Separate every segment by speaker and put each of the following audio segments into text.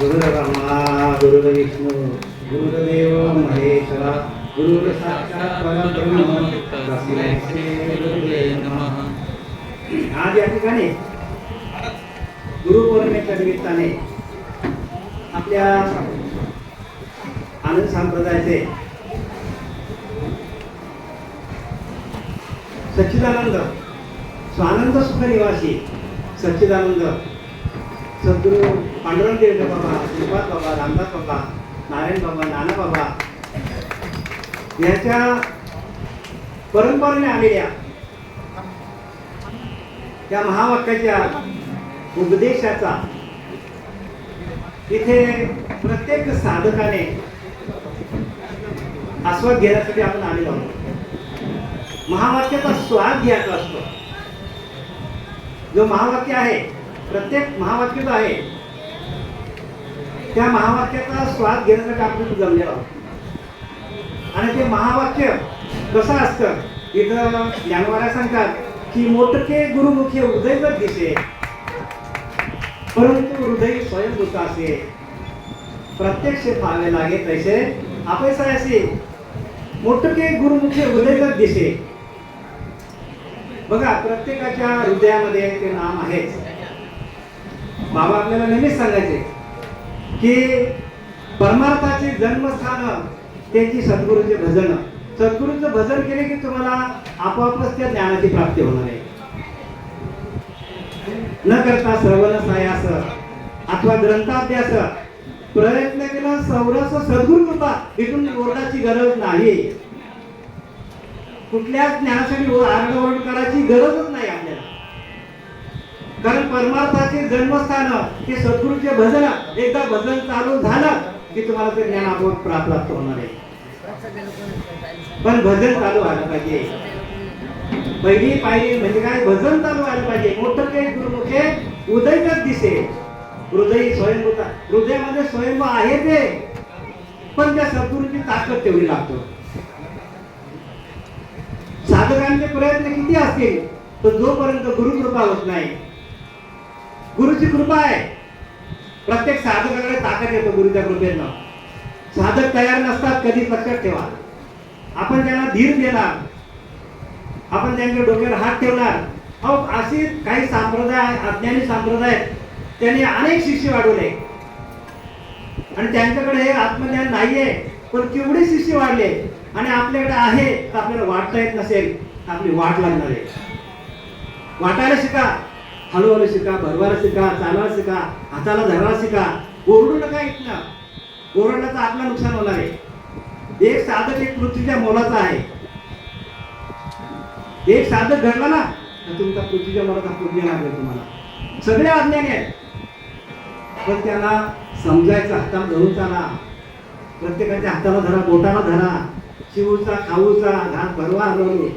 Speaker 1: गुरुर्ब्रह्मा गुरुर्विष्णू गुरुदेव महेश्वरा गुरुर साक्षात परब्रह्म तस्मै श्री गुरुवे नमः. आज या ठिकाणी गुरुपौर्णिमेच्या निमित्ताने आपल्या आनंद संप्रदायाचे सच्चिदानंद स्वानंद सुख निवासी सच्चिदानंद सद्गुरू पांडुरंग देवले बाबा श्रीपाद बाबा रामदास बाबा नारायण बाबा नाना बाबा याच्या परंपरेने आलेल्या त्या महावाक्याच्या उपदेशाचा इथे प्रत्येक साधकाने आस्वाद घेण्यासाठी आपण आलेलो आहोत. महावाक्याचा स्वाद घ्यायचा असतो. जो महावाक्य आहे प्रत्येक महावाक्य जो आहे त्या महावाक्याचा स्वाद घेण्यासाठी आपण जमले आहोत. आणि ते महावाक्य कसं असतं? इथं ज्ञानवाऱ्या सांगतात की मोठके गुरुमुखी हृदय जर दिसे परंतु हृदय स्वयंभूत असे. प्रत्यक्ष पाहावे लागे तैसे आपैसा असे मोठके गुरुमुखी हृदय जर दिसे. बघा प्रत्येकाच्या हृदयामध्ये ते नाम आहेच. बाबा आपल्याला नेहमीच सांगायचे की परमार्थाचे जन्मस्थान त्यांची सद्गुरूचे भजन. सद्गुरूचं भजन केले की तुम्हाला आपोआपच त्या ज्ञानाची प्राप्ती होणार आहे. न करता श्रवण सायास अथवा ग्रंथाभ्यास. प्रयत्न केला सौरस सद्गुरू कृपा इथून ओरडाची गरज नाही. कुठल्याच ज्ञानासाठी आरडाओरड करायची गरजच नाही आपल्याला. कारण परमार्थाचे जन्मस्थान ते सद्गुरूचे भजन एकदा भजन चालू झालं की तुम्हाला ते ज्ञान आपोआप प्राप्त होणार आहे. पण भजन चालू व्हायला पाहिजे. पहिली पायरी म्हणजे काय? भजन चालू व्हायला पाहिजे. मोठं ते गुरुमुखे उदयच दिसे. हृदय स्वयंभूता. हृदयामध्ये स्वयंभू आहे ते पण त्या सद्गुरूची ताकद तेवढी लागतो. साधकांचे प्रयत्न किती असतील तर जोपर्यंत गुरुकृपा होत नाही गुरुची कृपा आहे. प्रत्येक साधकाकडे ताकद येतो गुरुच्या कृपेनं. साधक तयार नसतात कधी लक्षात ठेवा. आपण त्यांना धीर देणार आपण त्यांच्या डोक्यावर हात ठेवणार अहो असे काही संप्रदाय अज्ञानी संप्रदाय त्यांनी अनेक शिष्य वाढवले. आणि त्यांच्याकडे हे आत्मज्ञान नाहीये पण केवढे शिष्य वाढले. आणि आपल्याकडे आहे तर आपल्याला वाटता येत नसेल आपली वाट लागणार आहे. वाटायला शिका. हळूहळू शिका भरवायला शिका चालवायला शिका हाताला धरायला शिका. ओरडू नका इथनं? ओरडलं तर आपलं नुकसान होणार आहे. एक साधक एक पृथ्वीच्या मोलाचा आहे. एक साधक घडला ना तर तुमचा पृथ्वीच्या मोलाचा पुण्य लागेल तुम्हाला. सगळे अज्ञानी आहेत. पण त्याला समजायचं हाताला धरून चाला. प्रत्येकाच्या हाताला धरा बोटाला धरा. शिवचा खाऊचा घात भरवा हलवलो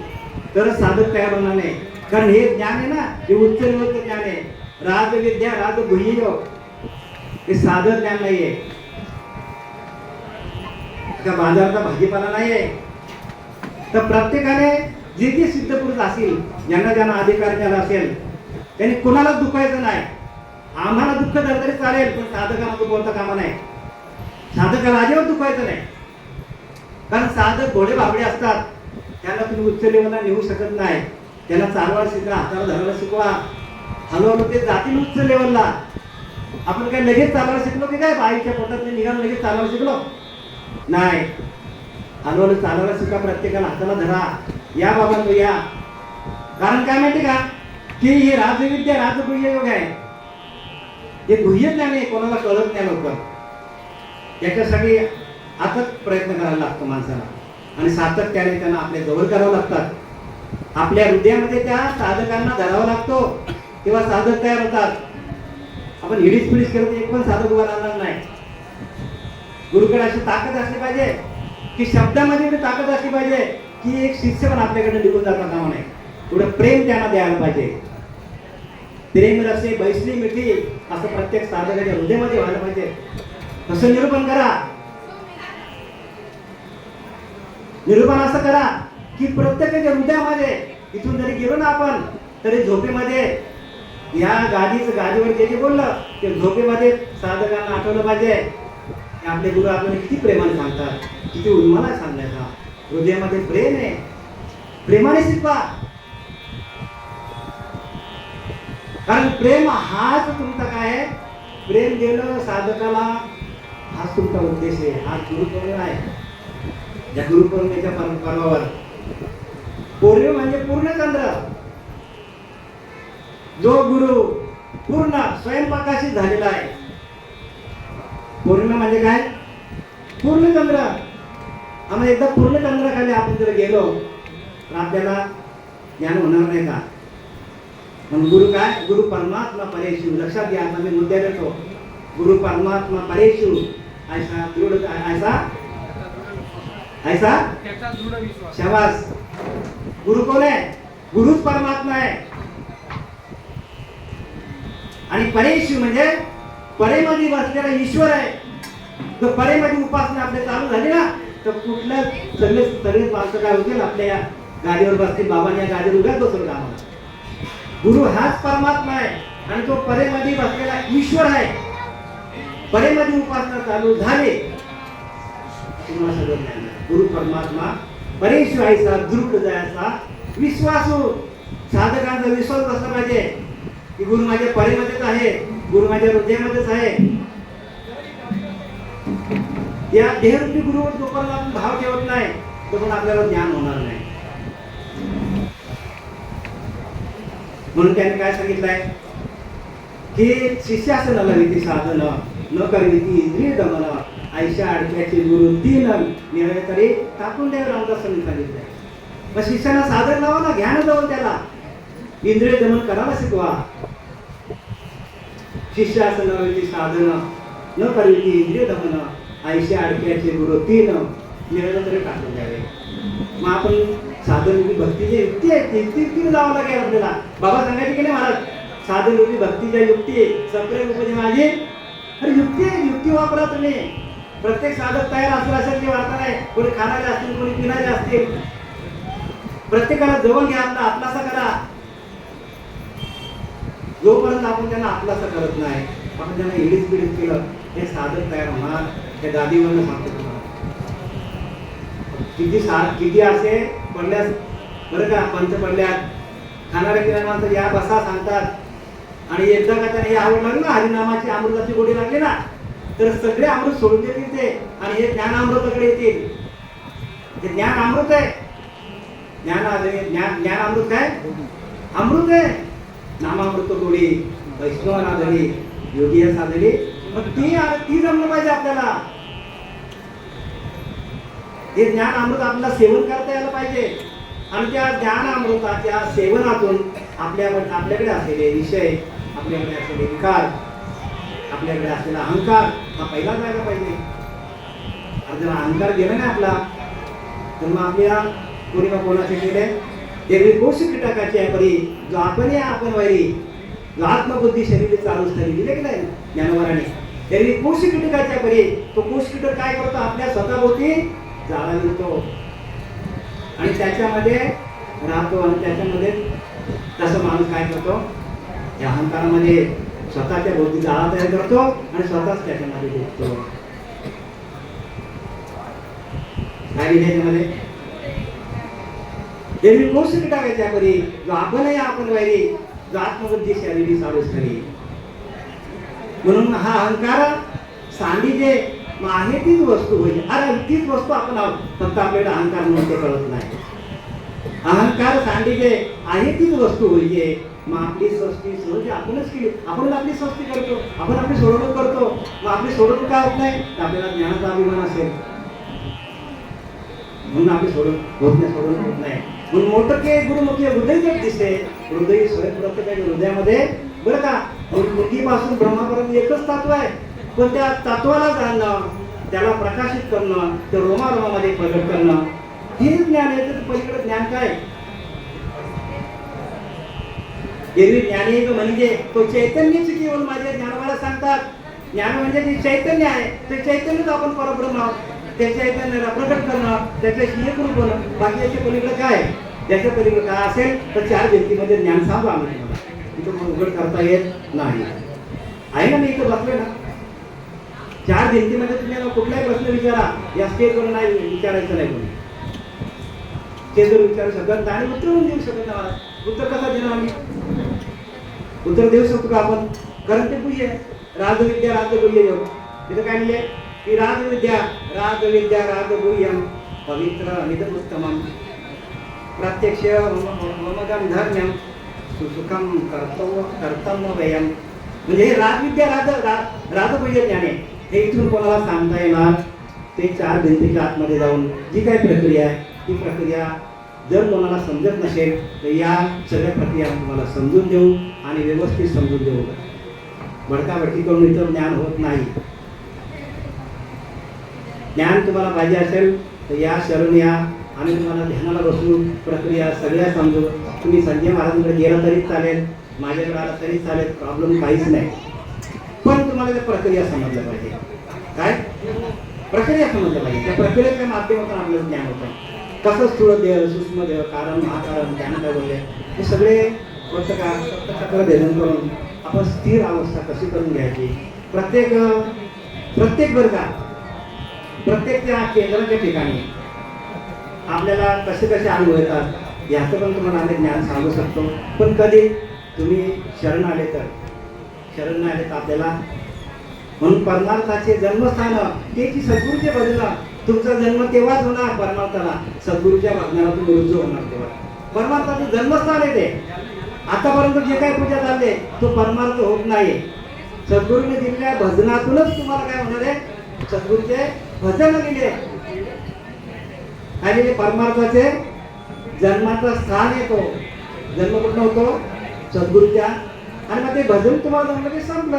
Speaker 1: तरच साधक तयार होणार नाही. कारण हे ज्ञान आहे ना हे उच्च लेवलचं ज्ञान आहे. राजविद्या राजगुह्य हे साधं ज्ञान नाहीये. त्या बाजारचा भाजीपाला नाहीये. तर प्रत्येकाने जे जे सिद्ध पुरुष असतील ज्यांना ज्यांना अधिकार ज्याला असेल त्यांनी कुणाला दुखायचं नाही. आम्हाला दुःख झालं तरी चालेल पण साधकामध्ये दुखवता कामा नाही. साधकाला अजिबात दुखायचं नाही. कारण साधक घोडे बाबडे असतात त्यांना तुम्ही उच्च लेवलला नेऊ शकत नाही. त्याला चालवायला शिका हाताला धरायला शिकवा. हळूहळू ते जातील उच्च लेवलला आपण काय लगेच चालवायला शिकलो की काय? बाईच्या पोटात निघालं लगेच चालवायला शिकलो? नाही. हळूहळू चालवायला शिका प्रत्येकाला हाताला धरा. या बाबा या. कारण काय माहिती का? की ही राजविद्या राजगुह्य योग आहे. हे गुह्य ज्ञान आहे कोणाला कळत नाही लवकर. याच्यासाठी आताच प्रयत्न करायला लागतो माणसाला. आणि सातत्याने त्यांना आपल्या जवळ करावं लागतात. आपल्या हृदयामध्ये त्या साधकांना धरावा लागतो. तेव्हा साधक तयार होतात आपण हिडीस पिडीस केलं एक पण साधक उभा राहणार नाही. गुरुकडे अशी ताकद असली पाहिजे की शब्दामध्ये बी ताकद असली पाहिजे की एक शिष्य पण आपल्याकडे निघून जाता कामा नाही थोडं प्रेम त्यांना द्यायला पाहिजे. प्रेम रसे बैसली मिठी असं प्रत्येक साधकाच्या हृदयामध्ये व्हायला पाहिजे. तसं निरूपण करा. निरूपण असं करा. की प्रत्येकाच्या हृदयामध्ये इथून जरी गेलो ना आपण तरी झोपेमध्ये या गादीच गादीवर जे जे बोललं ते झोपेमध्ये साधकांना आठवलं पाहिजे. आपले गुरु आपल्याला किती प्रेमाने सांगतात किती उन्माला सांगायचा हृदयामध्ये प्रेम आहे. प्रेमाने शिकवा. कारण प्रेम हाच तुमचा काय आहे? प्रेम देणं साधकाला हाच तुमचा उद्देश आहे. हा गुरुपौर्णिमा आहे. या गुरुपौर्णिमेच्या पर्व- पर्वावर पौर्णिमा म्हणजे पूर्णचंद्र जो गुरु पूर्ण स्वयंप्रकाशित झालेला आहे. पौर्णिमा म्हणजे काय? पूर्णचंद्र आम्हाला एकदा पूर्णचंद्राखाली आपण जर गेलो तर आपल्याला ज्ञान होणार नाही का? म्हणून गुरु काय? गुरु परमात्मा परेशू. लक्षात घ्या आता मी मुद्दे देतो. गुरु परमात्मा परेशू. ऐसा दृढ ऐसा? ऐसा? शबास. गुरु कोण आहे? गुरुच परमात्मा आहे. आणि परेशू म्हणजे परेमध्ये बसलेला ईश्वर आहे. जर परेमध्ये उपासना आपल्या चालू झाली ना तर कुठल्या सगळे सगळे माणसं काय होतील? आपल्या या गाडीवर बसतील बाबाने या गाडीवर उभ्याच बसवलं आम्हाला. गुरु हाच परमात्मा आहे आणि तो परेमध्ये बसलेला ईश्वर आहे. परेमध्ये उपासना चालू झाली. तुम्हाला सगळं गुरु परमात्मा परेश व्हायचा दृढ जायचा विश्वासू साधकांचा विश्वास असला पाहिजे. की गुरु माझ्या परीमध्येच आहे गुरु माझ्या हृदयामध्येच आहे. या देहरूपी गुरुवर जोपर्यंत आपण भाव ठेवत नाही तोपर्यंत आपल्याला ज्ञान होणार नाही. म्हणून त्याने काय सांगितलंय? की शिष्यासनाला विधी साधन न करविती इंद्रिय दमन आयशा अडक्याचे गुरु तीन मिळाले तरी टाकून द्यावे रामदासांनी सांगितलंय मग शिष्याला सादर लावा ना घ्या ना जाऊन त्याला. इंद्रिय दमन करायला शिकवा. शिष्यासनाला विधी साधन न करविती इंद्रिय दमन आयशा अडक्याचे गुरु तीन मिळालं तरी टाकून द्यावे. मग आपण साधन रूपी भक्तीची युक्ती आहे ती युक्तीने जावं लागेल आपल्याला. बाबा सांगायचे की नाही महाराज? साधन रूपी भक्तीच्या युक्ती सप्रेम उपजे माझी अरे युक्ती आहे युक्ती वापरा तुम्ही. प्रत्येक साधक तयार असला असेल की वार्ता नाही कोणी खाणारे असतील कोणी पिणारे असतील. प्रत्येकाला जवळ घ्या आपला आपलासा करा. जोपर्यंत आपण त्यांना आपलासा करत नाही आपण त्यांना इडीच पिडीत केलं हे साधक तयार होणार हे दादीवरनं सांगतो तुम्हाला. किती सा किती असे पडल्यास बरं का पंच पडल्यात. खाणाऱ्या किराणा माणसं या बसा सांगतात. आणि एकदा का त्याने हे आवड लागली ना हरिनामाची अमृताची गोडी लागली ना तर सगळे अमृत सोडून देतील ते. आणि हे ज्ञान अमृताकडे येतील. हे ज्ञान अमृत आहे. ज्ञान ज्ञान ज्ञान अमृत काय? अमृत आहे. नामामृत गोडी वैष्णवनाधरी योगी साधली मग ती ती जमलं पाहिजे आपल्याला. हे ज्ञान अमृत आपल्याला सेवन करता यायला पाहिजे. आणि त्या ज्ञान अमृताच्या सेवनातून आपल्या आपल्याकडे असलेले विषय आपल्याकडे असलेले विकार आपल्याकडे असलेला अहंकार हा पहिला जायला पाहिजे. आणि जर अहंकार गेला नाही आपला तर मग आपल्या कोणी का कोणाचे केले देवी कोश कीटकाची आहे परी. जो आपण या आपण वैरी जो आत्मबुद्धी शरीर चालूच तरी दिले की नाही? ज्ञानवराने. देवी कोश कीटकाच्या परी. तो कोश कीटक काय करतो? आपल्या स्वतःभोवती जाळा मिळतो आणि त्याच्यामध्ये राहतो आणि त्याच्यामध्ये तसं माणूस काय करतो? या अहंकारामध्ये स्वतःच्या भोवती आळा तयार करतो आणि स्वतःच त्याच्यामध्ये डुबतो काय त्याच्यामध्ये टाकायच्या परी जो आपणही आपण वैरी जो आत्मबुद्धी शारीरिक सारूच खरी म्हणून हा अहंकार सांडी जे मग आहे तीच वस्तू होईल. अरे तीच वस्तू आपण आहोत. फक्त आपल्याला अहंकार म्हणून कळत नाही. अहंकार सांडी जे आहे तीच वस्तू होईल मग आपली स्वस्ती सहज आपणच केली. आपण आपली स्वस्ती करतो. आपण आपली सोडवणूक करतो. मग आपली सोडवणूक काय होत नाही? तर आपल्याला ज्ञानाचा अभिमान असेल. म्हणून आपली सोडून होत नाही सोडवणूक होत नाही. म्हणून मोठं के गुरुमुखी हृदय जर दिसते हृदय स्वयं प्रत्येकाच्या हृदयामध्ये बरं का? मुलगीपासून ब्रह्मापर्यंत एकच तत्व आहे. पण त्या तत्वाला जाणणं त्याला प्रकाशित करणं ते रोमारोमामध्ये प्रगट करणं हे ज्ञान आहे तर पलीकडे ज्ञान काय? एरवी ज्ञानी जो म्हणजे तो चैतन्यच केवळ माझ्या ज्ञानवाला सांगतात. ज्ञान म्हणजे जे चैतन्य आहे. ते चैतन्यच आपण परब्रह्म आहोत. त्या चैतन्याला प्रकट करणं त्याच्याशी एक रूप होणं बाकी याच्या पलीकडे काय त्याच्या पलीकडे काय असेल तर चार व्यक्तीमध्ये ज्ञान सांगू आम्ही तुम्हाला तिथं उघड करता येत नाही. आहे ना मी इथं बसले ना? चार भिंतीमध्ये तुम्ही कुठलाही प्रश्न विचारा. या स्टेजवर नाही विचारायचं नाही कोणी. स्टेजवर विचारू शकत नाही आणि उत्तर देऊ शकत नाही मला. उत्तर कसा देणार आम्ही? उत्तर देऊ शकतो का आपण? कारण ते पूजे राजविद्या राजगुह्य योग तिथं काय म्हणले की राजविद्या राजविद्या राजगुह्यम पवित्र निदमुत्तमम प्रत्यक्ष ममगम धर्म्यम सुसुखम कर्तव्य कर्तव्यम म्हणजे हे राजविद्या राज रा- राजगुह्य ज्ञान आहे हे इथून कोणाला सांगता येणार? ते चार भिंतीच्या आतमध्ये जाऊन जी काही प्रक्रिया आहे ती प्रक्रिया जर कोणाला समजत नसेल तर या सगळ्या प्रक्रिया तुम्हाला समजून देऊ आणि व्यवस्थित समजून देऊ भडकाभडकी करून इतर ज्ञान होत नाही. ज्ञान तुम्हाला पाहिजे असेल तर या शरण या. आम्ही तुम्हाला ध्यानाला बसून प्रक्रिया सगळ्या समजू. तुम्ही संजय महाराजांकडे गेला तरी चालेल. माझ्याकडे आला तरी चालेल. प्रॉब्लेम काहीच नाही. पण तुम्हाला त्या प्रक्रिया समजल्या पाहिजे. काय? प्रक्रिया समजल्या पाहिजे. त्या प्रक्रियेच्या माध्यमातून आपल्याला ज्ञान होतं. कसं स्थूळ देह सूक्ष्म देह कारण महाकारण ज्ञान काय बोलले? हे सगळे पुस्तका सप्तचक्र भेदन करून आपण स्थिर अवस्था कशी करून घ्यायची? प्रत्येक प्रत्येक वर्गात प्रत्येक त्या केंद्राच्या ठिकाणी आपल्याला कसे कसे अनुभव येतात याचं पण तुम्हाला आम्ही ज्ञान सांगू शकतो. पण कधी तुम्ही शरण आले तर शरण नाही आले तर आपल्याला म्हणून परमार्थाचे जन्मस्थान त्याची सद्गुरूचे बदला तुमचा जन्म तेव्हाच होणार परमार्थाला. सद्गुरूच्या भजनाला तुम्ही रुजू होणार तेव्हा. परमार्थाचं जन्मस्थान आहे ते. आतापर्यंत जे काही पूजा झाले तो परमार्थ होत नाही. सद्गुरूने दिलेल्या भजनातूनच तुम्हाला काय होणार आहे? सद्गुरूचे भजन दिले आणि ते परमार्थाचे जन्माचा स्थान येतो. जन्म कुठं होतो? सद्गुरूच्या. आणि मग ते भजन तुम्हाला जमलं की संपलं.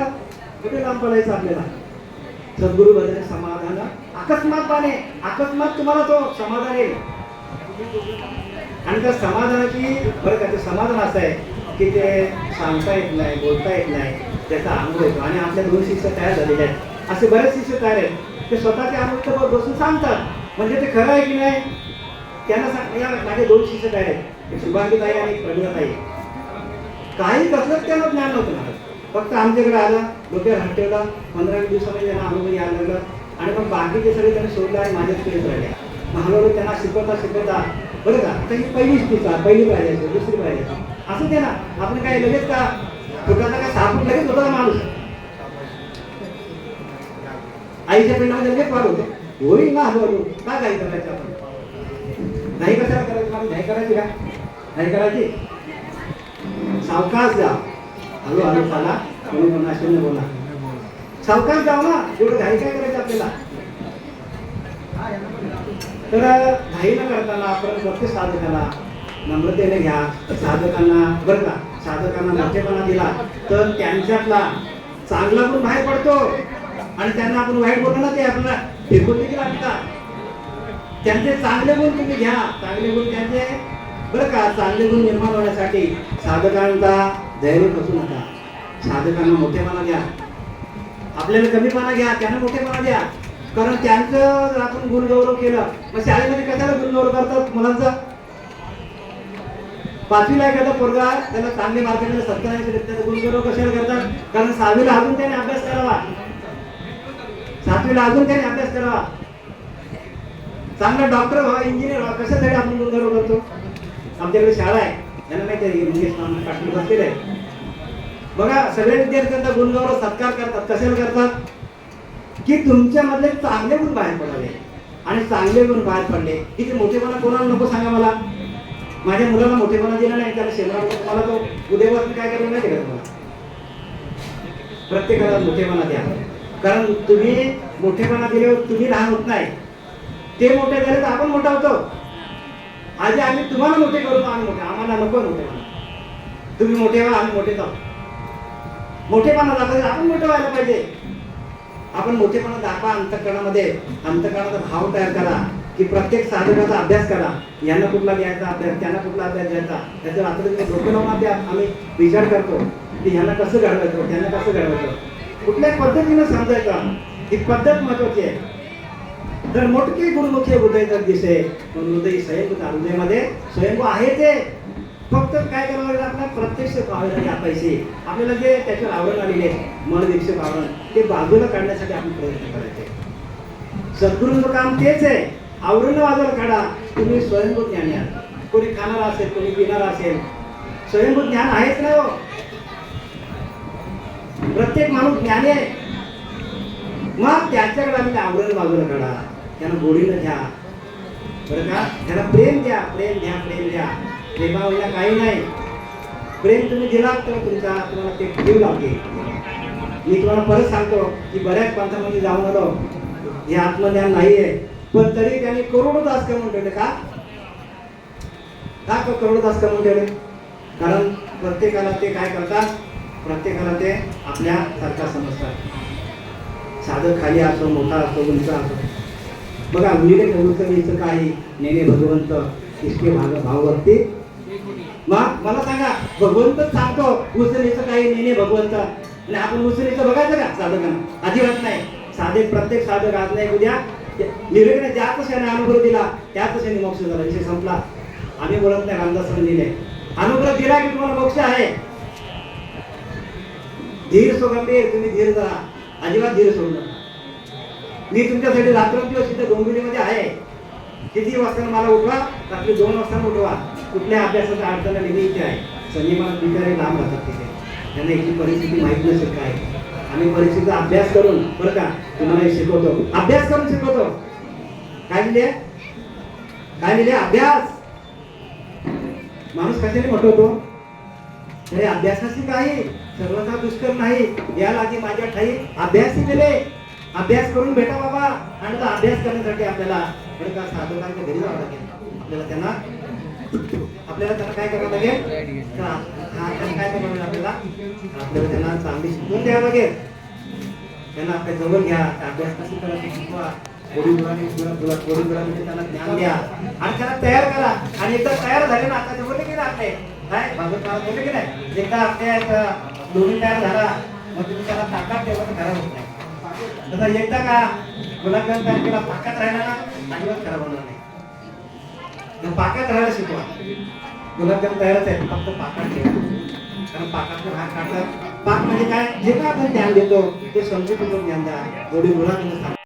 Speaker 1: कुठे लांब पडायचं आपल्याला? सद्गुरू भजन समाधान अकस्मात पाने. अकस्मात तुम्हाला तो समाधान येईल. आणि त्या समाधानाची बरं का ते समाधान असं आहे. की ते सांगता येत नाही बोलता येत नाही त्याचा अनुभव येतो आणि आपल्या दोन शिष्य तयार झालेले आहेत. असे बरेच शिष्य तयार आहेत. ते स्वतःच्या अनुभव बसून सांगतात. म्हणजे ते खरं आहे की नाही? त्यांना सांग या माझे दोन शिष्य आहेत. एक शुभांगीताई आणि एक काही कसलंच त्यांना ज्ञान नव्हतं मला फक्त आमच्याकडे आला डोक्यावर हात ठेवला पंधरा वीस दिवसामध्ये त्यांना अनुभव यायला लागला. आणि मग बाकीचे सगळे त्यांनी सोडलं आणि माझ्याच फिरत राहिले मग हळूहळू त्यांना शिकवता शिकवता बरं का आता ही पहिलीच टीचा पहिली पाहिजे दुसरी पाहिजे असं ते ना. आपण काय लगेच का दुकानात काय सापून लगेच होता माणूस? आईच्या पिंडामध्ये लगेच पार होतो. होईल ना हळूहळू का घाई करायचं आपण? नाही कशाला करायचं? मला नाही करायची का? नाही करायची? सावकाश जा. हलो हलो चाला कोणी कोणा असेल बोला सावकाश जाऊ ना एवढं घाई काय करायचं आपल्याला? तर घाई न करताना आपण प्रत्येक साधकाला नम्रतेने घ्या. साधकांना बरं का साधकांना मोठेपणा दिला तर त्यांच्यातला चांगला गुण बाहेर पडतो. आणि त्यांना आपण वाईट बोललो ना ते आपल्याला फेकून देखील आणतात त्यांचे चांगले गुण तुम्ही घ्या. चांगले गुण त्यांचे बरं का चांगले गुण निर्माण होण्यासाठी साधकांचा धैर्य कसू नका. साधकांना मोठेपणा द्या. आपल्याला कमीपणा घ्या त्यांना मोठेपणा द्या. कारण त्यांचं जर आपण गुणगौरव केलं मग शाळेमध्ये कशाला गुणगौरव करतात मुलांचा? पाचवीला एखादा पोरगा त्याला चांगले मार्क दिले सत्तर त्याचा गुणगौरव कशाला करतात? कारण सहावीला अजून त्याने अभ्यास करावा. सातवीला अजून त्याने अभ्यास करावा. चांगला डॉक्टर व्हा इंजिनियर व्हा कशासाठी आपण गुणगौरव करतो? आमच्याकडे शाळा आहे. त्यांना माहिती आहे मामा पाटील बसलेले आहे बघा सगळे विद्यार्थ्यांचा गुणगौरव सत्कार करतात. कशाला करतात? की तुमच्यामधले चांगले गुण बाहेर पडले. आणि चांगले गुण बाहेर पडले. की ते मोठेपणा कोणाला नको सांगा मला? माझ्या मुलाला मोठेपणा दिला नाही त्याला शेतात मला तो उद्यापासून काय करायला नाही केलं तुम्हाला? प्रत्येकाला मोठेपणा द्या. कारण तुम्ही मोठेपणा दिल्यावर तुम्ही लहान होत नाही. ते मोठे झाले तर आपण मोठा होतो. आज आम्ही तुम्हाला मोठे करू आम्ही मोठे. आम्हाला नको मोठेपणा. तुम्ही मोठे व्हा आम्ही मोठे जाऊ. मोठेपणा दाखवा आपण मोठे व्हायला पाहिजे. आपण मोठेपणा दाखवा अंतकरणामध्ये. अंतकरणाचा भाव तयार करा. की प्रत्येक साधकाचा अभ्यास करा. यांना कुठला घ्यायचा अभ्यास त्यांना कुठला अभ्यास घ्यायचा? त्याचं रात्री डोकं लावून अभ्यास आम्ही विचार करतो की ह्यांना कसं घडवायचं त्यांना कसं घडवायचं? कुठल्या पद्धतीनं समजायचं ही पद्धत महत्वाची आहे. तर मोठके गुरुमुखी हृदय तर दिसे पण हृदय स्वयंभू हृदयामध्ये स्वयंभू आहे ते. फक्त काय करावं लागेल आपल्याला? प्रत्यक्ष पाहायला पैसे. आपल्याला जे त्याच्यावर आवरण आलेले आहे मनदीक्षक आवरण ते बाजूला काढण्यासाठी आपण प्रयत्न करायचे. सद्गुरूंचं काम तेच आहे. आवरण बाजूला काढा तुम्ही स्वयंभूत ज्ञानी आहात. कोणी खाणार असेल कोणी पिणार असेल स्वयंभूत ज्ञान आहेच नाही हो. प्रत्येक माणूस ज्ञानी आहे. मग त्याच्याकडे आम्ही आवरण बाजूला काढा त्यांना गोडीनं घ्या. बरं का? त्याला प्रेम द्या. प्रेम द्या प्रेम द्या. प्रेमाविना काही नाही. प्रेम तुम्ही दिलात तर तुमचा तुम्हाला ते जीव लागते मी तुम्हाला परत सांगतो की बऱ्याच पंथामध्ये जाऊन आलो. हे आत्मज्ञान नाही आहे पण तरी त्यांनी करोडो तास कमवून ठेवले. का? का करोडो तास कमवून ठेवले? कारण प्रत्येकाला ते काय करतात? प्रत्येकाला ते आपल्या सारखा समजतात. साधं खाली असो मोठा असो उंच असो. बघा उलिडे कवुतरीचं काही नेने भगवंत इतके भाग भाववरती मग मला सांगा भगवंत सांगतो उसरीचं काही नेने भगवंत. आणि आपण उसरीचं बघायचं का साधकांना? अजिबात नाही. साधे प्रत्येक साधक आज नाही उद्या निर्वेगने ज्याच क्षणी अनुभव दिला त्याच क्षणी मोक्ष झाला. विषय संपला. आम्ही बोलत नाही रामदासांनी दिले अनुग्रह दिला की तुम्हाला मोक्ष आहे? धीर सोगंभीर तुम्ही धीर धरा. अजिबात धीर सोडू नका. मी तुमच्यासाठी रात्रंदिवस इथे डोंबिवलीमध्ये आहे. किती वाजता मला उठवा? रात्री दोन वाजता उठवा. कुठल्या अभ्यासाच्या अडचण मी इथे आहे. संजीवन बिचारे लांब राहतात तिथे. त्यांना इथली परिस्थिती माहीत नसेल काय. आम्ही परीक्षेचा अभ्यास करून बरं का तुम्हाला शिकवतो. अभ्यास करून शिकवतो. काय लिहिले काय लिहिले अभ्यास. माणूस कशाने मोठं होतो? तरी अभ्यासाची काही सर्वथा दुष्कर नाही. याला आधी माझ्या ठाई अभ्यासही दिले. अभ्यास करून भेटा बाबा. आणि तो अभ्यास करण्यासाठी आपल्याला बरं का साधकांच्या घरी जावं लागेल. आपल्याला त्यांना आपल्याला त्यांना काय करावं लागेल? हा, त्यांना काय करावं आपल्याला? आपल्याला त्यांना चांगली शिकवून द्यावं लागेल त्यांना आपल्या जवळ घ्या अभ्यास कसं करायचं शिकवा. त्यांना ज्ञान द्या. आणि त्यांना तयार करा. आणि एकदा तयार झाले ना आता जवळ गेले की आपले? काय भागवत बोलले की नाही? एकदा आपल्या दोन्ही तयार झाला मग तुम्ही त्याला ताकद ठेवलं तर खराब होत नाही. तसा एकदा का मुलाखत तयार केला पाकात राहिला ना अजिबात खराब होणार नाही. पाकात राहायला शिकवा. गुलाबजाम तयारच आहे फक्त पाकात ठेवा. कारण पाकात भाग काढतात. पाक म्हणजे काय? जे काय आपण ज्ञान देतो ते समजून ज्ञान द्या. थोडी मुलांना